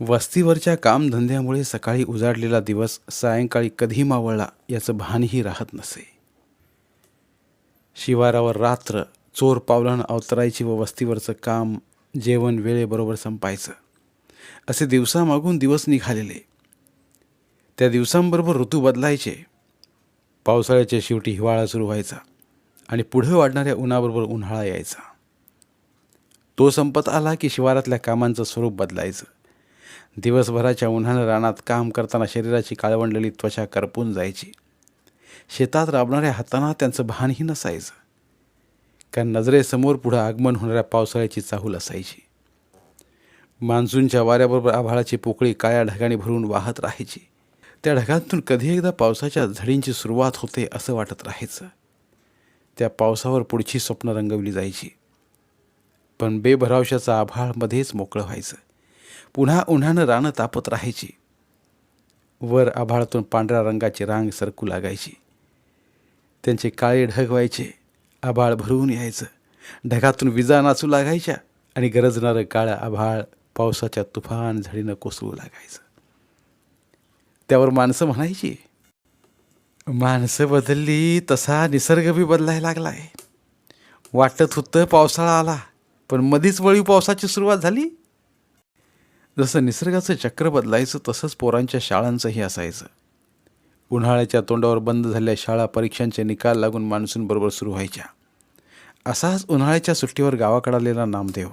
वस्तीवरच्या कामधंद्यामुळे सकाळी उजाडलेला दिवस सायंकाळी कधी मावळला याचं भानही राहत नसे. शिवारावर रात्र चोर पावलानं अवतरायची व वस्तीवरचं काम जेवण वेळेबरोबर संपायचं. असे दिवसामागून दिवस निघालेले. त्या दिवसांबरोबर ऋतू बदलायचे. पावसाळ्याच्या शेवटी हिवाळा सुरू व्हायचा आणि पुढे वाढणाऱ्या उन्हाबरोबर उन्हाळा यायचा. तो संपत आला की शिवारातल्या कामांचं स्वरूप बदलायचं. दिवसभराच्या उन्हानं रानात काम करताना शरीराची काळवंडलेली त्वचा करपून जायची. शेतात राबणाऱ्या हातांना त्यांचं भानही नसायचं. कारण नजरेसमोर पुढं आगमन होणाऱ्या पावसाळ्याची चाहूल असायची. मान्सूनच्या वाऱ्याबरोबर आभाळाची पोकळी काळ्या ढगाने भरून वाहत राहायची. त्या ढगांतून कधी एकदा पावसाच्या झडींची सुरुवात होते असं वाटत राहायचं. त्या पावसावर पुढची स्वप्न रंगवली जायची. पण बेभरावशाचं आभाळ मध्येच मोकळं व्हायचं. पुन्हा उन्हानं रानं तापत राहायची. वर आभाळातून पांढऱ्या रंगाची रांग सरकू लागायची. त्यांचे काळे ढग व्हायचे. आभाळ भरून यायचं. ढगातून विजा नाचू लागायच्या आणि गरजणारं काळं आभाळ पावसाच्या तुफान झडीनं कोसळू लागायचं. त्यावर माणसं म्हणायची माणसं बदलली तसा निसर्ग बी बदलायला लागलाय. वाटत होतं पावसाळा आला पण मधीच वळी पावसाची सुरुवात झाली. जसं निसर्गाचं चक्र बदलायचं तसंच पोरांच्या शाळांचंही असायचं. उन्हाळ्याच्या तोंडावर बंद झालेल्या शाळा परीक्षांचे निकाल लागून मान्सूनबरोबर सुरू व्हायच्या. असाच उन्हाळ्याच्या सुट्टीवर गावाकडे आलेला नामदेव.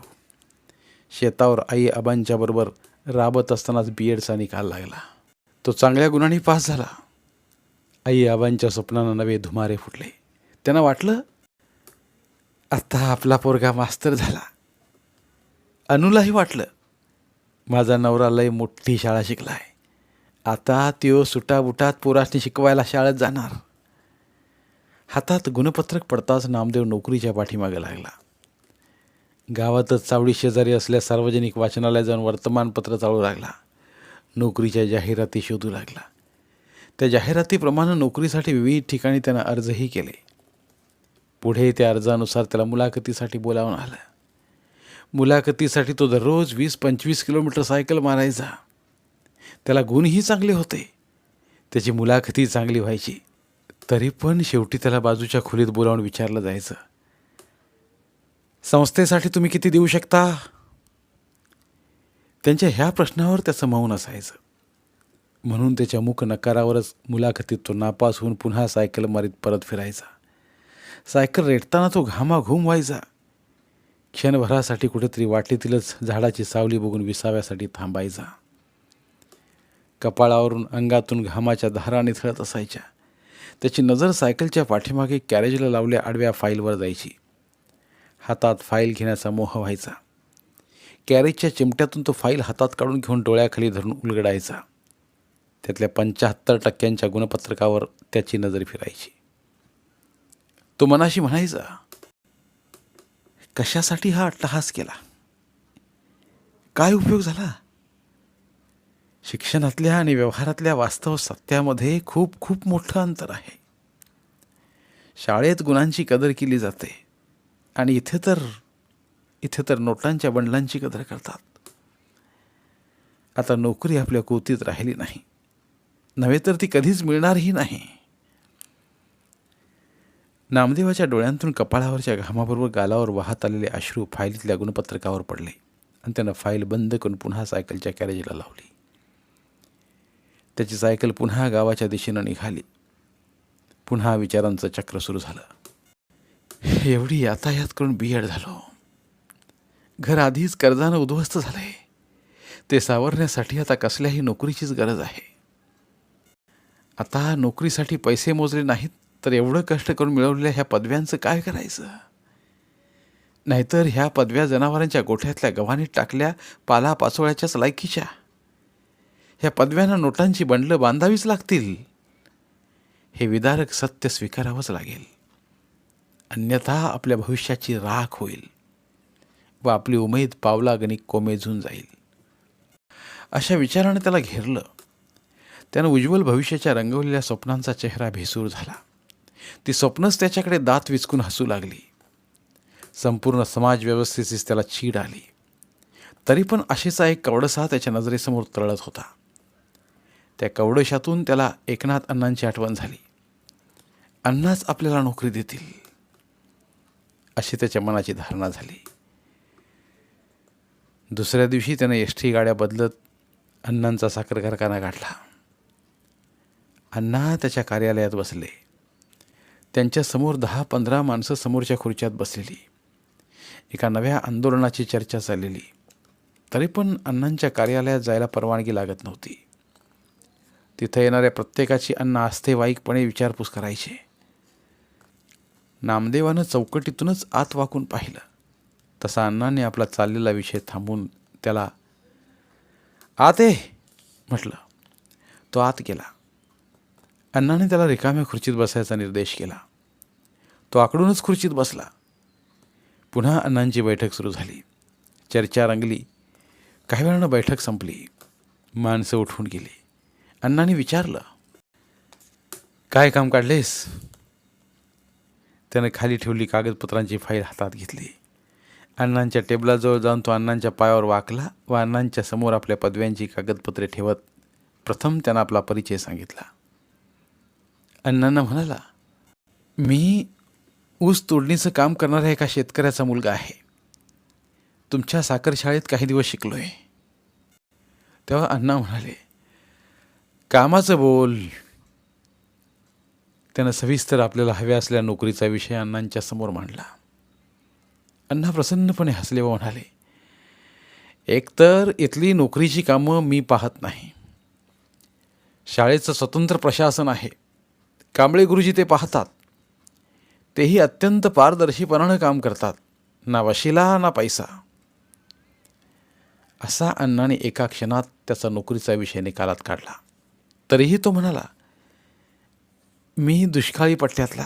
शेतावर आई आबांच्या बरोबर राबत असतानाच बी एडचा निकाल लागला. तो चांगल्या गुणांनी पास झाला. आई आबांच्या स्वप्नानं नवे धुमारे फुटले. त्यांना वाटलं आत्ता आपला पोरगा मास्तर झाला. अनुलाही वाटलं माझा नवरा लय मोठी शाळा शिकला आहे आता त्यो सुटाबुटात पोरासनी शिकवायला शाळेत जाणार. हातात गुणपत्रक पडताच नामदेव नोकरीच्या पाठीमागे लागला. गावातच चावडी शेजारी असल्या सार्वजनिक वाचनालयात जाऊन वर्तमानपत्र चालू लागला. नोकरीच्या जाहिराती शोधू लागला. त्या जाहिरातीप्रमाणे नोकरीसाठी विविध ठिकाणी त्यानं अर्जही केले. पुढे त्या अर्जानुसार त्याला मुलाखतीसाठी बोलावून आलं. मुलाखतीसाठी तो दररोज वीस पंचवीस किलोमीटर सायकल मारायचा. त्याला गुणही चांगले होते. त्याची मुलाखती चांगली व्हायची. तरी पण शेवटी त्याला बाजूच्या खोलीत बोलावून विचारलं जायचं. संस्थेसाठी तुम्ही किती देऊ शकता? त्यांच्या ह्या प्रश्नावर त्याचं मौन असायचं. म्हणून त्याच्या मुख नकारावरच मुलाखतीत तो नापास होऊन पुन्हा सायकल मारीत परत फिरायचा. सायकल रेटताना तो घामाघूम व्हायचा. क्षणभरासाठी कुठेतरी वाटेतीलच झाडाची सावली बघून विसाव्यासाठी थांबायचा. कपाळावरून अंगातून घामाच्या धारा निथळत असायच्या. त्याची नजर सायकलच्या पाठीमागे कॅरेजला लावल्या आडव्या फाईलवर जायची. हातात फाईल घेण्याचा मोह व्हायचा. कॅरेजच्या चिमट्यातून तो फाईल हातात काढून घेऊन डोळ्याखाली धरून उलगडायचा. त्यातल्या पंच्याहत्तर टक्क्यांच्या गुणपत्रकावर त्याची नजर फिरायची. तो मनाशी म्हणायचा कशासाठी हा अट्टहास केला? काय उपयोग झाला? शिक्षणातल्या आणि व्यवहारातल्या वास्तव सत्यामध्ये खूप खूप मोठं अंतर आहे. शाळेत गुणांची कदर केली जाते आणि इथे तर इथे तर नोटांच्या बंडलांची कदर करतात. आता नोकरी आपल्या कोतीत राहिली नाही. नव्हे तर ती कधीच मिळणारही नाही. नामदेवाच्या डोळ्यांतून कपाळावरच्या घामाबरोबर गालावर वाहत आलेले अश्रू फाईलीतल्या गुणपत्रकावर पडले आणि त्यानं फाईल बंद करून पुन्हा सायकलच्या कॅरेजला लावली. त्याची सायकल पुन्हा गावाच्या दिशेनं निघाली. पुन्हा विचारांचं चक्र सुरू झालं. एवढी यातायात करून बी एड झालो. घर आधीच कर्जानं उद्ध्वस्त झालंय. ते सावरण्यासाठी आता कसल्याही नोकरीचीच गरज आहे. आता नोकरीसाठी पैसे मोजले नाहीत तर एवढं कष्ट करून मिळवलेल्या ह्या पदव्यांचं काय करायचं? नाहीतर ह्या पदव्या जनावरांच्या गोठ्यातल्या गव्हाणीत टाकल्या पालापाचोळ्याच्याच लायकीच्या. ह्या पदव्यांना नोटांची बंडलं बांधावीच लागतील. हे विदारक सत्य स्वीकारावंच लागेल. अन्यथा आपल्या भविष्याची राख होईल व आपली उमेद पावलागणिक कोमेजून जाईल. अशा विचाराने त्याला घेरलं. त्यानं उज्ज्वल भविष्याच्या रंगवलेल्या स्वप्नांचा चेहरा भेसूर झाला. ती स्वप्नच त्याच्याकडे दात विचकून हसू लागली. संपूर्ण समाज व्यवस्थेचीच त्याला चीड आली. तरी पण असेचा एक कवडसा त्याच्या नजरेसमोर तरळत होता. त्या कवडशातून त्याला एकनाथ अण्णांची आठवण झाली. अण्णाच आपल्याला नोकरी देतील अशी त्याच्या मनाची धारणा झाली. दुसऱ्या दिवशी त्याने एस टी गाड्या बदलत अण्णांचा साखर कारखाना गाठला अण्णा त्याच्या कार्यालयात बसले. त्यांच्यासमोर दहा पंधरा माणसं समोरच्या खुर्च्यात बसलेली. एका नव्या आंदोलनाची चर्चा चाललेली. तरी पण अण्णांच्या कार्यालयात जायला परवानगी लागत नव्हती. तिथं येणाऱ्या प्रत्येकाची अण्णा आस्थेवाईकपणे विचारपूस करायचे. नामदेवानं चौकटीतूनच आत वाकून पाहिलं. तसा अण्णाने आपला चाललेला विषय थांबून त्याला आत! ये म्हटलं. तो आत गेला. अण्णाने त्याला रिकाम्या खुर्चीत बसायचा निर्देश केला. तो आकडूनच खुर्चीत बसला. पुन्हा अण्णांची बैठक सुरू झाली. चर्चा रंगली. काही वेळानं बैठक संपली. माणसं उठून गेली. अण्णांनी विचारलं काय काम काढलेस? त्यानं खाली ठेवली कागदपत्रांची फाईल हातात घेतली. अण्णांच्या टेबलाजवळ जाऊन तो अण्णांच्या पायावर वाकला व अण्णांच्या समोर आपल्या पदव्यांची कागदपत्रे ठेवत प्रथम त्यानं आपला परिचय सांगितला. अण्णांना म्हणाला मी ऊस तोडणीचं काम करणाऱ्या एका शेतकऱ्याचा मुलगा आहे. तुमच्या साखर शाळेत काही दिवस शिकलो आहे तेव्हा अण्णा म्हणाले कामाचं बोल. त्यानं सविस्तर आपल्याला हव्या असलेल्या नोकरीचा विषय अण्णांच्या समोर मांडला. अण्णा प्रसन्नपणे हसले व म्हणाले एकतर इथली नोकरीची कामं मी पाहत नाही. शाळेचं स्वतंत्र प्रशासन आहे. कांबळे गुरुजी ते पाहतात. तेही अत्यंत पारदर्शीपणानं काम करतात. ना वशिला ना पैसा. असा अण्णाने एका क्षणात त्याचा नोकरीचा विषय निकालात काढला. तरीही तो म्हणाला मी दुष्काळी पट्ट्यातला.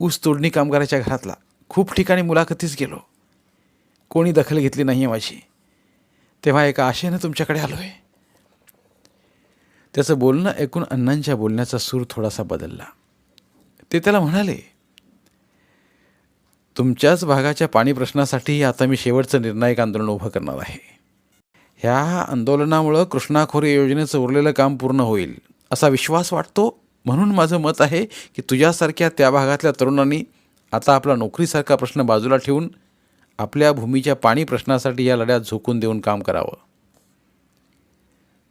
ऊस तोडणी कामगाराच्या घरातला. खूप ठिकाणी मुलाखतीच गेलो. कोणी दखल घेतली नाही आहे माझी. तेव्हा एका आशेनं तुमच्याकडे आलो आहे त्याचं बोलणं ऐकून अण्णांच्या बोलण्याचा सूर थोडासा बदलला. ते त्याला म्हणाले तुमच्याच भागाच्या पाणी प्रश्नासाठी आता मी शेवटचं निर्णायक आंदोलन उभं करणार आहे. ह्या आंदोलनामुळं कृष्णाखोरी योजनेचं उरलेलं काम पूर्ण होईल असा विश्वास वाटतो? म्हणून माझं मत आहे की तुझ्यासारख्या त्या भागातल्या तरुणांनी आता आपला नोकरीसारखा प्रश्न बाजूला ठेवून आपल्या भूमीच्या पाणी प्रश्नासाठी या लढ्यात झोकून देऊन काम करावं.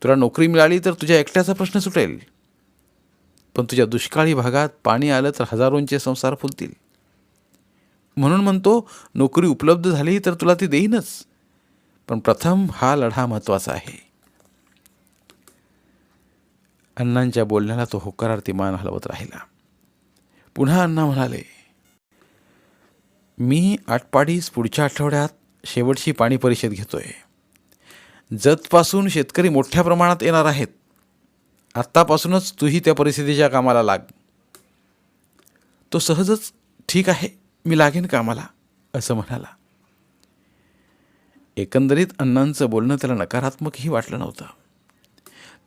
तुला नोकरी मिळाली तर तुझ्या एकट्याचा प्रश्न सुटेल. पण तुझ्या दुष्काळी भागात पाणी आलं तर हजारोंचे संसार फुलतील. म्हणून म्हणतो नोकरी उपलब्ध झाली तर तुला ती देईनच. पण प्रथम हा लढा महत्त्वाचा आहे. अण्णांच्या बोलण्याला तो होकारार्थी मान हलवत राहिला. पुन्हा अण्णा म्हणाले मी आटपाडीस पुढच्या आठवड्यात शेवटची पाणी परिषद घेतोय. जतपासून शेतकरी मोठ्या प्रमाणात येणार आहेत. आत्तापासूनच तूही त्या परिस्थितीच्या कामाला लाग. तो सहजच ठीक आहे मी लागेन कामाला असं म्हणाला. एकंदरीत अण्णांचं बोलणं त्याला नकारात्मकही वाटलं नव्हतं.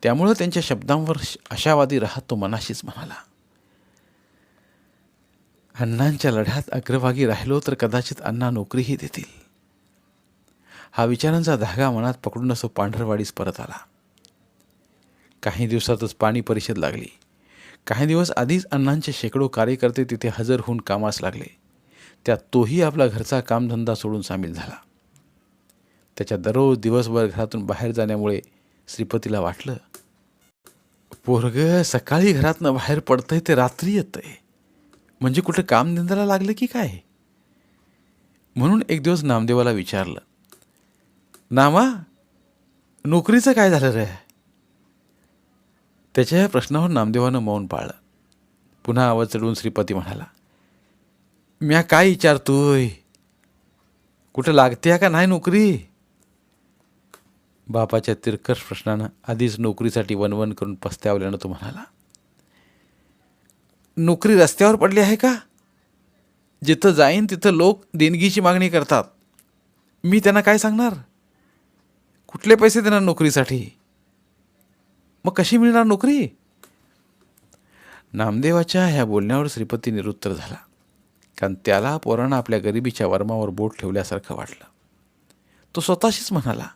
त्यामुळं त्यांच्या शब्दांवर आशावादी राहत तो मनाशीच म्हणाला. अण्णांच्या लढ्यात अग्रभागी राहिलो तर कदाचित अण्णा नोकरीही देतील. हा विचारांचा धागा मनात पकडून असो पांढरवाडीस परत आला. काही दिवसातच पाणी परिषद लागली. काही दिवस आधीच अण्णांचे शेकडो कार्यकर्ते तिथे हजर होऊन कामास लागले. त्यात तोही आपला घरचा कामधंदा सोडून सामील झाला. त्याच्या दररोज दिवसभर घरातून बाहेर जाण्यामुळे श्रीपतीला वाटलं पोरग सकाळी घरातनं बाहेर पडतंय ते रात्री येतंय. म्हणजे कुठं कामधंद्याला लागलं की काय? म्हणून एक दिवस नामदेवाला विचारलं नामा नोकरीचं काय झालं रे? त्याच्या या प्रश्नावर नामदेवानं मौन पाळलं. पुन्हा आवाज चढवून श्रीपती म्हणाला म्या काय विचारतोय? कुठं लागते का नाही नोकरी? बापाच्या तिरकस प्रश्नानं आधीच नोकरीसाठी वनवन करून पस्त्यावल्यानं तो म्हणाला नोकरी रस्त्यावर पडली आहे का? जिथं जाईन तिथं लोक देणगीची मागणी करतात. मी त्यांना काय सांगणार? कुठले पैसे देणार नोकरीसाठी? मग कशी मिळणार नोकरी? नामदेवाच्या ह्या बोलण्यावर श्रीपती निरुत्तर झाला. कारण त्याला पोरानं आपल्या गरिबीच्या वर्मावर बोट ठेवल्यासारखं वाटलं. तो स्वतःशीच म्हणाला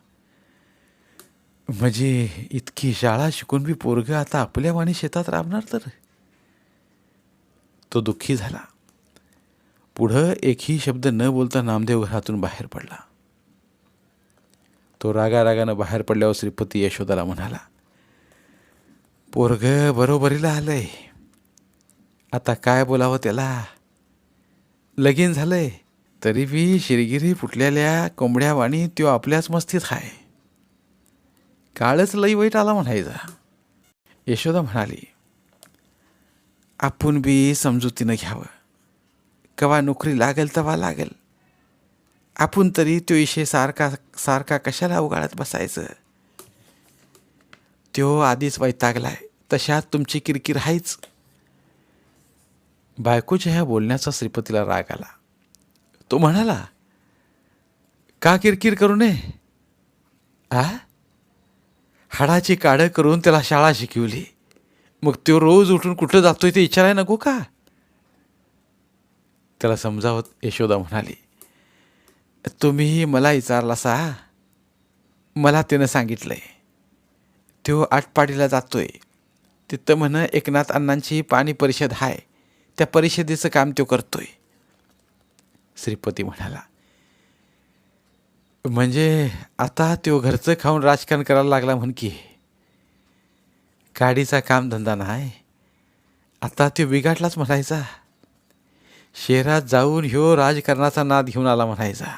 म्हणजे इतकी शाळा शिकून बी पोरगं आता आपल्या वाणी शेतात राबणार तर? तो दुःखी झाला. पुढं एकही शब्द न बोलता नामदेव घरातून बाहेर पडला. तो रागारागानं बाहेर पडल्यावर श्रीपती यशोदाला म्हणाला पोरग बरोबरीला आलंय आता काय बोलावं त्याला? लगीन झालंय. तरी बी शिरगिरी फुटलेल्या कोंबड्या वाणी त्यो आपल्याच मस्तीत आहे काळच लई वाईट आला म्हणायचा. यशोदा म्हणाली आपण बी समजुतीनं घ्यावं. कवा नोकरी लागेल तेव्हा लागेल. आपण तरी तो विषय सारखा सारखा कशाला उगाळत बसायचं? तो आधीच वैतागलाय. तशात तुमची किरकिर आहेच. बायकोच्या ह्या बोलण्याचा श्रीपतीला राग आला. तो म्हणाला का किरकिर करू नये? आ? हाडाची काढं करून त्याला शाळा शिकवली. मग तो रोज उठून कुठं जातोय ते विचारायला नको का? त्याला समजावत यशोदा म्हणाली तुम्ही मला विचारला सा मला सांगितलं आहे तो आटपाडीला जातो आहे तिथं म्हण एकनाथ अण्णांची पाणी परिषद आहे त्या परिषदेचं काम तो करतो आहे श्रीपती म्हणाला म्हणजे आता तो घरचं खाऊन राजकारण करायला लागला म्हण की. गाडीचा काम धंदा नाही. आता तो बिघाडलाच म्हणायचा. शहरात जाऊन ह्यो राजकारणाचा नाद घेऊन आला म्हणायचा.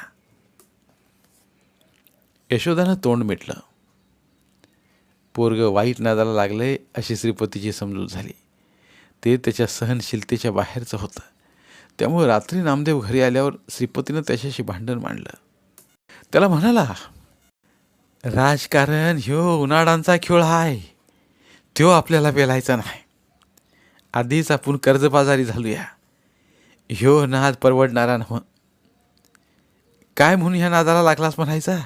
यशोदानं तोंड मिटलं. पोरग वाईट नादाला लागलंय अशी श्रीपतीची समजूत झाली. ते त्याच्या सहनशीलतेच्या बाहेरचं होतं. त्यामुळे रात्री नामदेव घरी आल्यावर श्रीपतीनं त्याच्याशी भांडण मांडलं. त्याला म्हणाला राजकारण ह्यो उन्हाळांचा खेळ आहे त्यो आपल्याला पेलायचा नाही. आधीच आपण कर्जबाजारी झालूया. ह्यो नाद परवडणारा नव्ह. काय म्हणून ह्या नादाला लागलास म्हणायचा?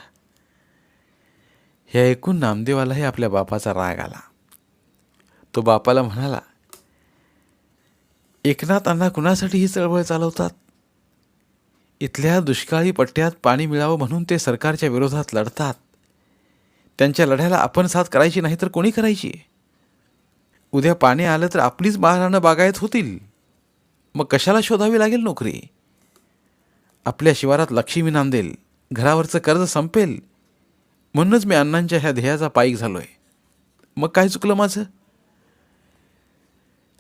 हे ऐकून नामदेवालाही आपल्या बापाचा राग आला. तो बापाला म्हणाला एकनाथांना कुणासाठी ही चळवळ चालवतात? इथल्या दुष्काळी पट्ट्यात पाणी मिळावं म्हणून ते सरकारच्या विरोधात लढतात. त्यांच्या लढ्याला आपण साथ करायची नाही तर कोणी करायची? उद्या पाणी आलं तर आपलीच बाळानं बागायत होतील. मग कशाला शोधावी लागेल नोकरी? आपल्या शिवारात लक्ष्मी नांदेल घरावरचं कर्ज संपेल म्हणूनच मी अण्णांच्या ह्या ध्येयाचा पायीक झालोय. मग काय चुकलं माझं?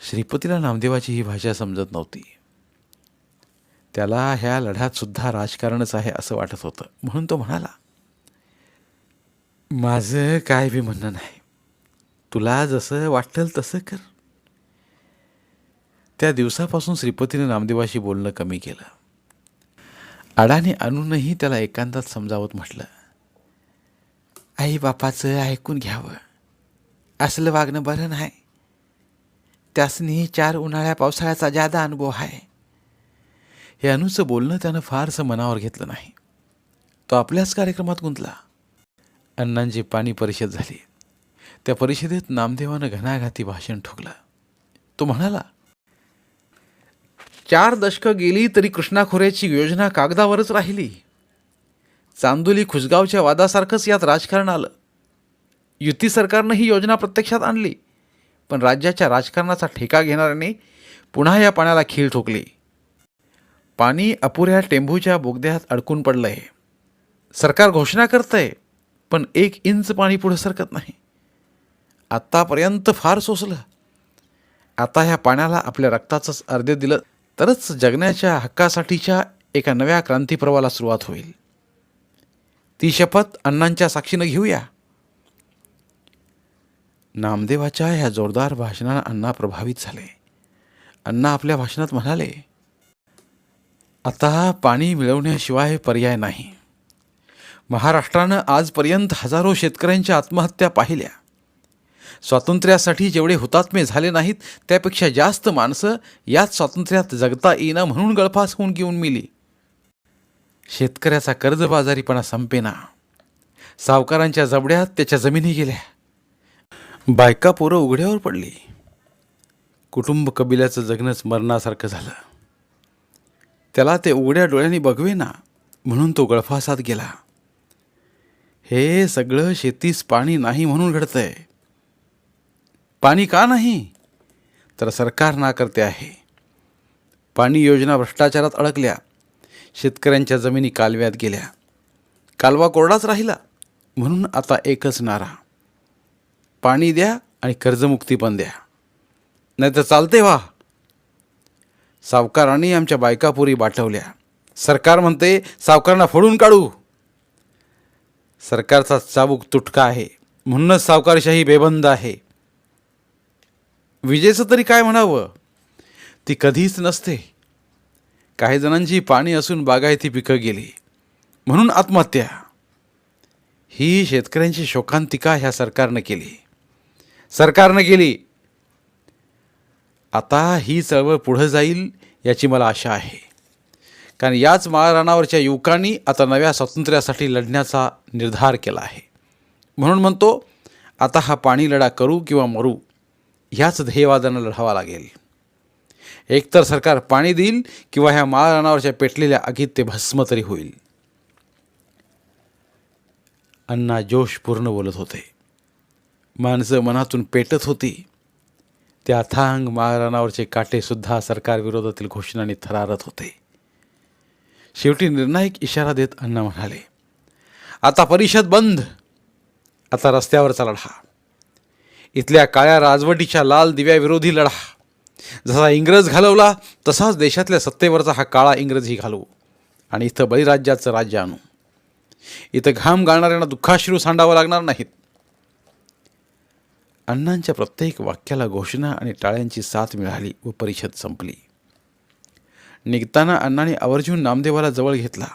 श्रीपतीला नामदेवाची ही भाषा समजत नव्हती. त्याला ह्या लढ्यात सुद्धा राजकारणच आहे असं वाटत होतं. म्हणून तो म्हणाला माझं काय बी म्हणणं नाही. तुला जसं वाटेल तसं कर. त्या दिवसापासून श्रीपतीने नामदेवाशी बोलणं कमी केलं. अडाणी आणूनही त्याला एकांतात समजावत म्हटलं आई बापाचं ऐकून घ्यावं. असलं वागणं बरं नाही. त्यासनी चार उन्हाळ्या पावसाळ्याचा जादा अनुभव आहे. हे अनुचं बोलणं त्यानं फारसं मनावर घेतलं नाही. तो आपल्याच कार्यक्रमात गुंतला. अण्णांची पाणी परिषद झाली. त्या परिषदेत नामदेवानं घणाघाती भाषण ठोकलं. तो म्हणाला चार दशकं गेली तरी कृष्णा खोऱ्याची योजना कागदावरच राहिली. चांदोली खुसगावच्या वादासारखंच यात राजकारण आलं. युती सरकारनं ही योजना प्रत्यक्षात आणली पण राज्याच्या राजकारणाचा ठेका घेणाऱ्याने पुन्हा या पाण्याला खीळ ठोकली. पाणी अपुऱ्या टेंभूच्या बोगद्यात अडकून पडलं आहे सरकार घोषणा करतंय पण एक इंच पाणी पुढं सरकत नाही. आत्तापर्यंत फार सोसलं. आता ह्या पाण्याला आपल्या रक्ताचंच अर्धे दिलं तरच जगण्याच्या हक्कासाठीच्या एका नव्या क्रांतीपर्वाला सुरुवात होईल. ती शपथ अण्णांच्या साक्षीनं घेऊया. नामदेवाच्या ह्या जोरदार भाषणानं अण्णा प्रभावित झाले. अण्णा आपल्या भाषणात म्हणाले आता पाणी मिळवण्याशिवाय पर्याय नाही. महाराष्ट्रानं आजपर्यंत हजारो शेतकऱ्यांच्या आत्महत्या पाहिल्या. स्वातंत्र्यासाठी जेवढे हुतात्मे झाले नाहीत त्यापेक्षा जास्त माणसं याच स्वातंत्र्यात जगता येईना म्हणून गळफास होऊन घेऊन मिली. शेतकऱ्याचा कर्जबाजारीपणा संपेना. सावकारांच्या जबड्यात त्याच्या जमिनी गेल्या. बायका पोरं उघड्यावर पडली. कुटुंब कबिल्याचं जगणंच मरणासारखं झालं. त्याला ते उघड्या डोळ्यांनी बघवेना म्हणून तो गळफासात गेला. हे सगळं शेतीस पाणी नाही म्हणून घडतंय. पाणी का नाही? तर सरकार ना करते आहे. पाणी योजना भ्रष्टाचारात अडकल्या. शेतकऱ्यांच्या जमिनी कालव्यात गेल्या. कालवा कोरडाच राहिला. म्हणून आता एकच नारा. पाणी द्या आणि कर्जमुक्ती पण द्या. नाही तर चालते वा सावकारांनी आमच्या बायकापुरी बाटवल्या सरकार म्हणते सावकारांना फोडून काढू. सरकारचा चाबूक तुटका आहे. म्हणूनच सावकारशाही बेबंद आहे. विजेचं तरी काय म्हणावं? ती कधीच नसते. काही जणांची पाणी असून बागायती पिकं गेली. म्हणून आत्महत्या. ही शेतकऱ्यांची शोकांतिका ह्या सरकारनं केली. सरकारनं केली. आता ही चळवळ पुढं जाईल याची मला आशा आहे. कारण याच माळरानावरच्या युवकांनी आता नव्या स्वातंत्र्यासाठी लढण्याचा निर्धार केला आहे. म्हणून म्हणतो आता हा पाणी लढा करू किंवा मरू ह्याच ध्येयवादानं लढावा लागेल. एकतर सरकार पाणी देईल किंवा ह्या माळरानावरच्या पेटलेल्या आगीत ते भस्म तरी होईल. अण्णा जोशपूर्ण बोलत होते. माणसं मनातून पेटत होती. त्या थांग माळरानावरचे काटेसुद्धा सरकारविरोधातील घोषणांनी थरारत होते. शेवटी निर्णायक इशारा देत अण्णा म्हणाले आता परिषद बंद. आता रस्त्यावरचा लढा इथल्या काळ्या राजवटीच्या लाल दिव्याविरोधी लढा. जसा इंग्रज घालवला तसाच देशातल्या सत्तेवरचा हा काळा इंग्रजही घालवू. आणि इथं बळीराज्याचं राज्य आणू. इथं घाम गाळणाऱ्यांना दुःखाश्रू सांडावं लागणार नाहीत. अण्णांच्या प्रत्येक वाक्याला घोषणा आणि टाळ्यांची साथ मिळाली व परिषद संपली. निघताना अण्णाने आवर्जून नामदेवाला जवळ घेतला.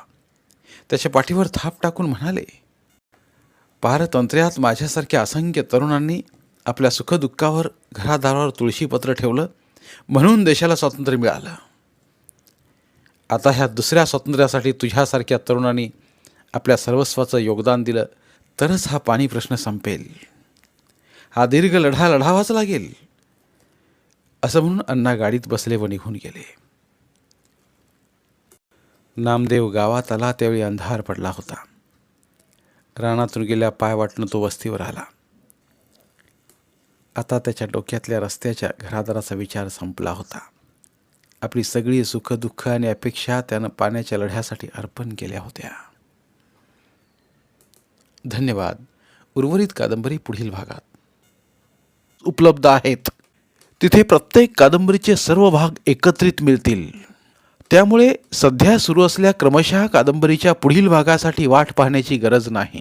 त्याच्या पाठीवर थाप टाकून म्हणाले पारतंत्र्यात माझ्यासारख्या असंख्य तरुणांनी आपल्या सुखदुःखावर घरादारावर तुळशीपत्र ठेवलं म्हणून देशाला स्वातंत्र्य मिळालं. आता ह्या दुसऱ्या स्वातंत्र्यासाठी तुझ्यासारख्या तरुणांनी आपल्या सर्वस्वाचं योगदान दिलं तरच हा पाणी प्रश्न संपेल. हा दीर्घ लढा लढावाच लागेल. असं म्हणून अण्णा गाडीत बसले व निघून गेले. नामदेव गावात आला त्यावेळी अंधार पडला होता. रानातून गेल्या पाय वाटणं तो वस्तीवर आला. आता त्याच्या डोक्यातल्या रस्त्याच्या घरादाराचा विचार संपला होता. आपली सगळी सुखदुःख आणि अपेक्षा त्यानं पाण्याच्या लढ्यासाठी अर्पण केल्या होत्या. धन्यवाद. उर्वरित कादंबरी पुढील भागात. उपलब्ध आहेत. तिथे प्रत्येक कादंबरीचे सर्व भाग एकत्रित मिळतील. त्यामुळे सध्या सुरू असल्या क्रमशः कादंबरीच्या पुढील भागासाठी वाट पाहण्याची गरज नाही.